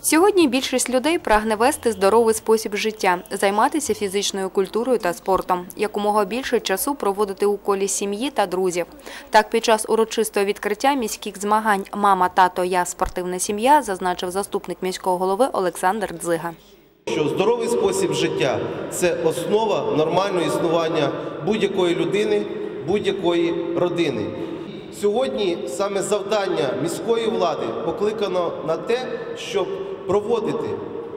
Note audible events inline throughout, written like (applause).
Сьогодні більшість людей прагне вести здоровий спосіб життя, займатися фізичною культурою та спортом, якомога більше часу проводити у колі сім'ї та друзів. Так, під час урочистого відкриття міських змагань Мама, тато, я спортивна сім'я зазначив заступник міського голови Олександр Дзига. що здоровий спосіб життя це основа нормального існування будь-якої людини, будь-якої родини. Сьогодні саме завдання міської влади покликано на те, щоб проводити,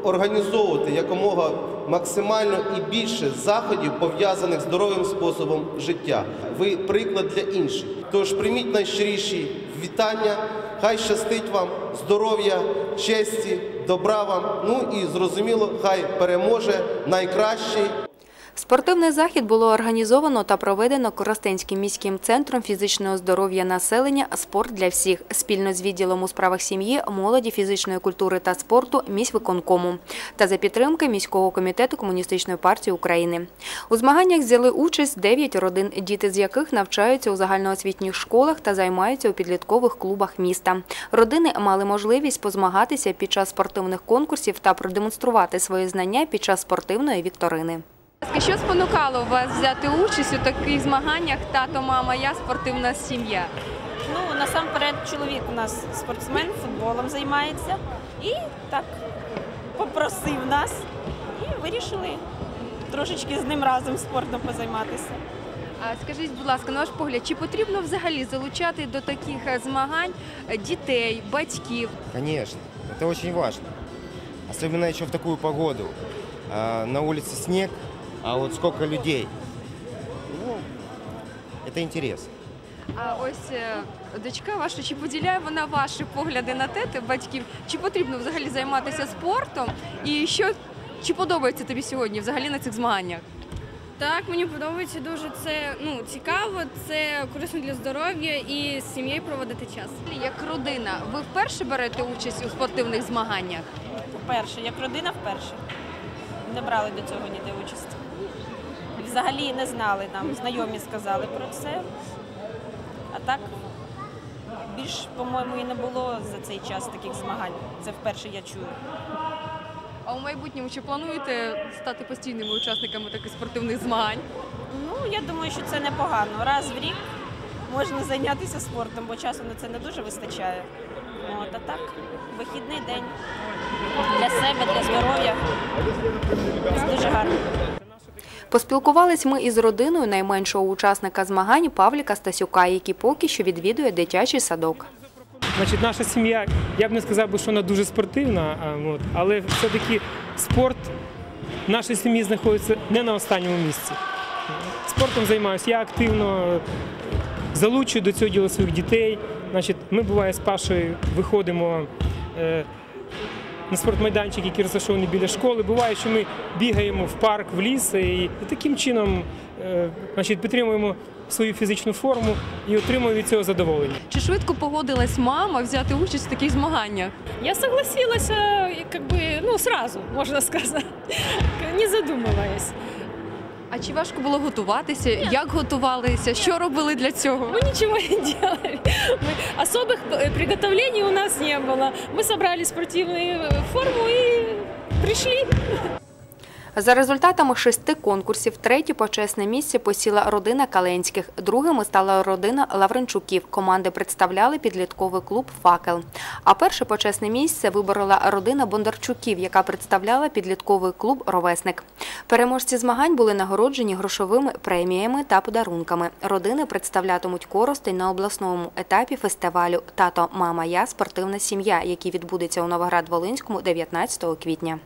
організовувати якомога максимально і більше заходів, пов'язаних з здоровим способом життя. Ви приклад для інших. Тож прийміть найщиріші вітання. Хай щастить вам здоров'я, честі, добра вам. Ну і зрозуміло, хай переможе найкращий. Спортивний захід було організовано та проведено Коростенським міським центром фізичного здоров'я населення «Спорт для всіх» спільно з відділом у справах сім'ї, молоді, фізичної культури та спорту міськвиконкому та за підтримки міського комітету Комуністичної партії України. У змаганнях взяли участь 9 родин, діти з яких навчаються у загальноосвітніх школах та займаються у підліткових клубах міста. Родини мали можливість позмагатися під час спортивних конкурсів та продемонструвати свої знання під час спортивної вікторини. Що спонукало вас взяти участь у таких змаганнях Тато, мама, я спортивна сім'я? Ну, насамперед, чоловік у нас спортсмен, футболом займається. І так попросив нас. І вирішили трошечки з ним разом спортом позайматися. А скажіть, будь ласка, на ваш погляд, чи потрібно взагалі залучати до таких е, змагань е, дітей, батьків? Конечно, это очень важно. Особенно еще в такую погоду. На улице снег, а вот сколько людей. Ну, это интерес. А ось е, дочка ваша, чи поділяє вона ваші погляди на те, те, батьків? Чи потрібно взагалі займатися спортом? І що чи подобається тобі сьогодні взагалі на цих змаганнях? Так, мені подобається дуже це ну, цікаво, це корисно для здоров'я і з сім'єю проводити час. Як родина, ви вперше берете участь у спортивних змаганнях? Вперше, як родина вперше. Не брали до цього ніде участь. Взагалі не знали нам, знайомі сказали про це. А так більш, по-моєму, і не було за цей час таких змагань. Це вперше я чую. А у майбутньому чи плануєте стати постійними учасниками таких спортивних змагань? Ну, я думаю, що це непогано. Раз в рік можна зайнятися спортом, бо часу на це не дуже вистачає. От, а так, вихідний день для себе, для здоров'я. Це дуже гарно. Поспілкувались ми із родиною найменшого учасника змагань Павліка Стасюка, який поки що відвідує дитячий садок. Значить, наша сім'я, я б не сказав що вона дуже спортивна, але все-таки спорт в нашій сім'ї знаходиться не на останньому місці. Спортом займаюся я активно, залучую до цього діла своїх дітей. Значить, ми буває з Пашою виходимо е, на спортмайданчик, який розташований біля школи. Буває, що ми бігаємо в парк, в ліс і таким чином е, значить, підтримуємо свою фізичну форму і отримуємо від цього задоволення. Чи швидко погодилась мама взяти участь в таких змаганнях? Я согласилась, э, как бы, ну, сразу, можно сказать, (laughs) не задумываясь. А чи важко було готуватися? Як готувалися? Що робили для цього? Мы ничего не делали. Мы, особых э, приготовлений у нас не было. Мы собрали спортивную э, форму и пришли. за результатами шести конкурсів третє почесне місце посіла родина Каленських. Другими стала родина Лавренчуків. Команди представляли підлітковий клуб Факел. А перше почесне місце виборола родина Бондарчуків, яка представляла підлітковий клуб Ровесник. Переможці змагань були нагороджені грошовими преміями та подарунками. Родини представлятимуть Коростень на обласному етапі фестивалю Тато, мама, я спортивна сім'я, який відбудеться у Новоград-Волинському 19 квітня.